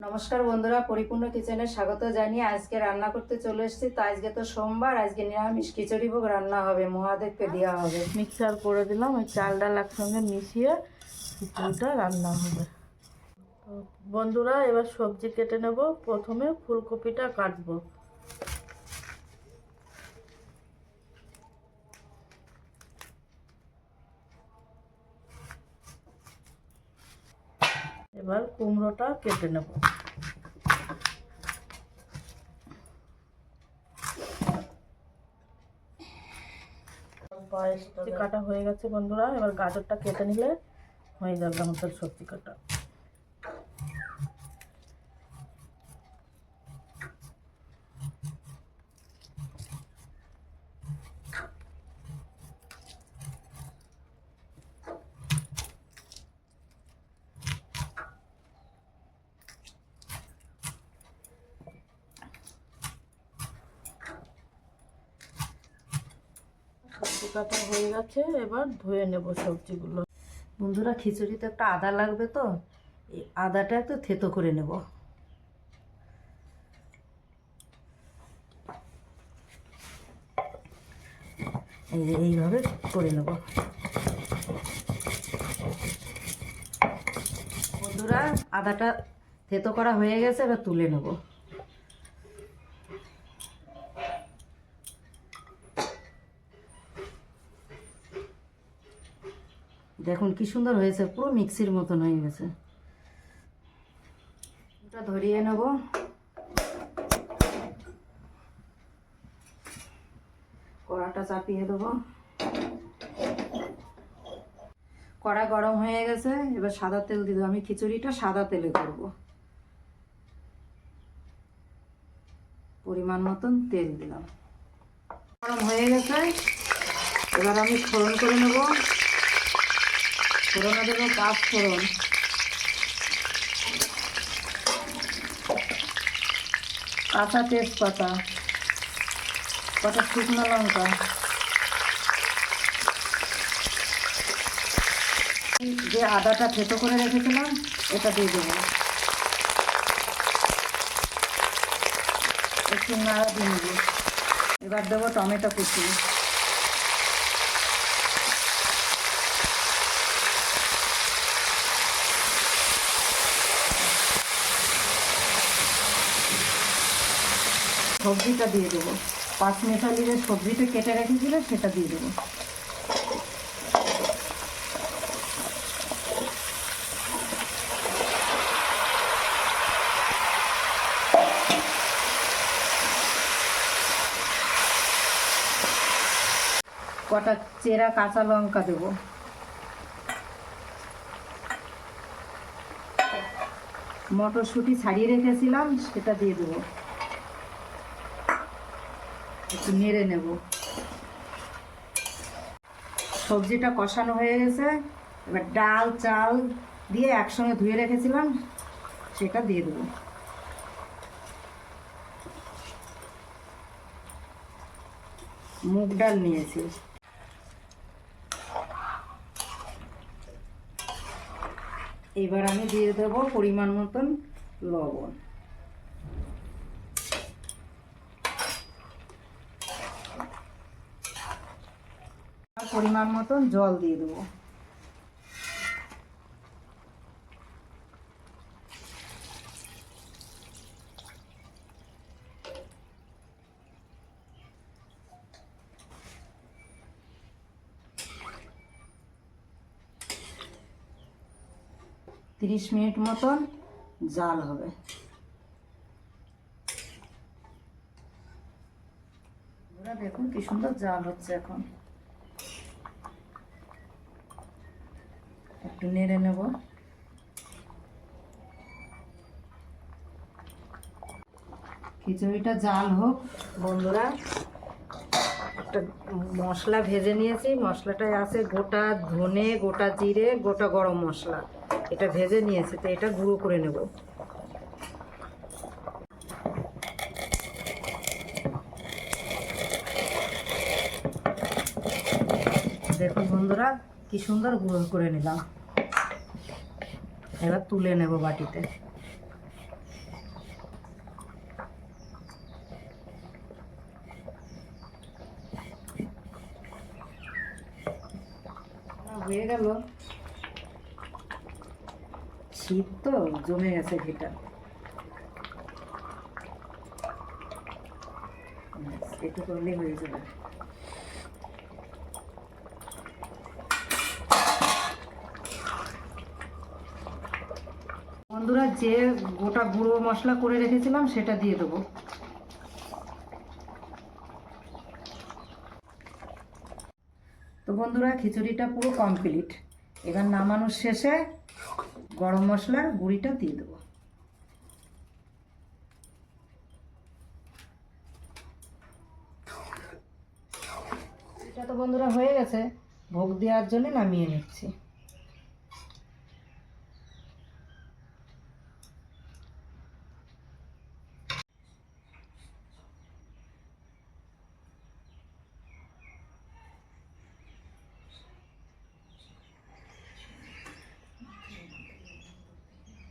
নমস্কার বন্ধুরা, পরিপূর্ণ কিচেনে স্বাগত জানিয়ে আজকে রান্না করতে চলে এসেছি। তো আজকে তো সোমবার, আজকে নিরামিষ খিচুড়ি ভোগ রান্না হবে, মহাদেবকে দেওয়া হবে। মিক্সার করে দিলাম, ওই চাল ডাল একসঙ্গে মিশিয়ে খিচুড়িটা রান্না হবে। বন্ধুরা, এবার সবজি কেটে নেব। প্রথমে ফুলকপিটা কাটবো। এবার কুমড়োটা কেটে নেব। কাটা হয়ে গেছে বন্ধুরা এবার গাজরটা কেটে নিলে হয়ে যাবে আমাদের সবজি কাটা। সবজি কাটা হয়ে গেছে, এবার ধুয়ে নেব সবজিগুলো। বন্ধুরা, খিচুড়িতে একটা আদা লাগবে তো, এই আদাটা একটু থেতো করে নেব। এই যে এইভাবে করে নেব। বন্ধুরা, আদাটা থেতো করা হয়ে গেছে, এবার তুলে নেব। দেখুন কি সুন্দর হয়েছে, পুরো মিক্সির মতন হয়ে গেছে। এটা ধরিয়ে নেব। কড়াটা চাপিয়ে দেবো। কড়া গরম হয়ে গেছে, এবার সাদা তেল দিয়ে আমি খিচুড়িটা সাদা তেলে করব। পরিমাণ মতন তেল দিলাম। গরম হয়ে গেছে, এবার আমি ফোড়ন করে নেব। ফোড়নে দেবো পাঁচ ফোড়ন কাঁচা তেজপাতা, কটা শুকনো লঙ্কা। যে আদাটা থেতো করে রেখেছিলাম, এটা দিয়ে দেবো। একটু নাড়া দিয়ে নেব। এবার দেবো টমেটো কুচি। সবজিটা দিয়ে দেবো। পাঁচ মেশালি যে সবজিটা কেটে রেখেছিল, সেটা দিয়ে দেবো। কটা চেরা কাঁচা লঙ্কা দেবো। মটরশুঁটি ছাড়িয়ে রেখেছিলাম, সেটা দিয়ে দেবো। একটু নেড়ে নেব। সবজিটা কষানো হয়ে গেছে। এবার ডাল, চাল দিয়ে একসঙ্গে ধুয়ে রেখেছিলাম, সেটা দিয়ে দেবো। মুগ ডাল নিয়েছি। এবার আমি দিয়ে দেবো পরিমাণ মতন লবণ। পরিমাণ মতন জল দিয়ে দেবো। তিরিশ মিনিট মতন জাল হবে। দেখুন কি সুন্দর জাল হচ্ছে এখন। একটু নেড়ে নেব। খিচুড়িটা জাল হোক। বন্ধুরা, একটা মশলা ভেজে নিয়েছি। মশলাটায় আছে গোটা ধনে, গোটা জিরে, গোটা গরম মশলা। এটা ভেজে নিয়েছি, তো এটা গুঁড়ো করে নেব। দেখুন বন্ধুরা, কি সুন্দর গুঁড়ো করে নিলাম। এবার তুলে নেব বাটিতে। হয়ে গেল। শীত তো জমে গেছে ঘিটা। এটা করলেই হয়ে যাবে। বন্ধুরা, যে গোটা গুঁড়ো মশলা করে রেখেছিলাম, সেটা দিয়ে দেবো। তো বন্ধুরা, খিচুড়িটা পুরো কমপ্লিট এবার নামানোর শেষে গরম মশলার গুঁড়িটা দিয়ে দেবো। এটা তো বন্ধুরা হয়ে গেছে। ভোগ দেওয়ার জন্য নামিয়ে নিচ্ছি।